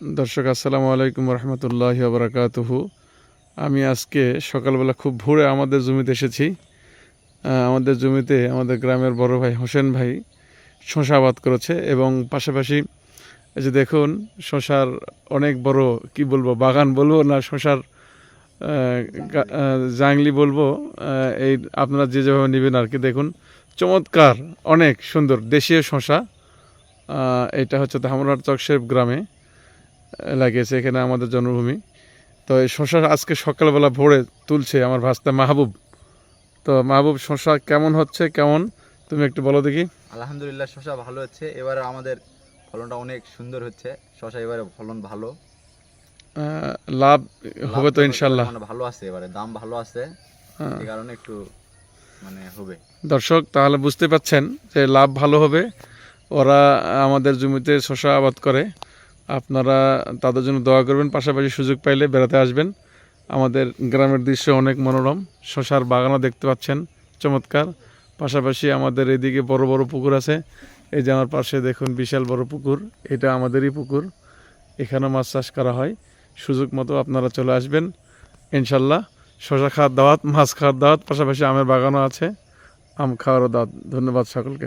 দর্শক, আসসালামু আলাইকুম রহমতুল্লাহ বারাকাতুহু আমি আজকে সকালবেলা খুব ভোরে আমাদের জমিতে এসেছি। আমাদের জমিতে আমাদের গ্রামের বড় ভাই হোসেন ভাই শশা আবাদ করেছে এবং পাশাপাশি এই যে দেখুন, শশার অনেক বড়, কি বলব, বাগান বলব না, শশার জাংলি বলব এই আপনারা যে যেভাবে নেবেন আর কি, দেখুন, চমৎকার, অনেক সুন্দর, দেশীয় শশা। এটা হচ্ছে ধামরার চকশের গ্রামে। লাগিয়েছে এখানে আমাদের জন্মভূমি। তো এই শশা আজকে সকালবেলা ভোরে তুলছে আমার ভাস্তা মাহবুব। তো মাহবুব শশা কেমন হচ্ছে? কেমন? তুমি একটু বলো দেখি। আলহামদুলিল্লাহ শশা ভালো হচ্ছে। এবারে আমাদের ফলনটা অনেক সুন্দর হচ্ছে। শশা এবারে ফলন ভালো। লাভ হবে তো ইনশাল্লাহ ভালো আছে এবারে দাম ভালো আছে। হ্যাঁ। এই কারণে একটু মানে হবে। দর্শক তাহলে বুঝতে পাচ্ছেন যে লাভ ভালো হবে। ওরা আমাদের জমিতে শশা আবাদ করে। আপনারা তাদের জন্য দোয়া করবেন, পাশাপাশি সুযোগ পাইলে বেড়াতে আসবেন। আমাদের গ্রামের দৃশ্য অনেক মনোরম, শশার বাগানও দেখতে পাচ্ছেন, চমৎকার। পাশাপাশি আমাদের এদিকে বড় বড় পুকুর আছে। এই যে আমার পাশে দেখুন, বিশাল বড় পুকুর, এটা আমাদেরই পুকুর। এখানেও মাছ চাষ করা হয়। সুযোগ মতো আপনারা চলে আসবেন। ইনশাল্লাহ, শশা খাওয়ার দাওয়াত, মাছ খাওয়ার দাওয়াত, পাশাপাশি আমের বাগানও আছে, আম খাওয়ারও দাওয়াত। ধন্যবাদ সকলকে।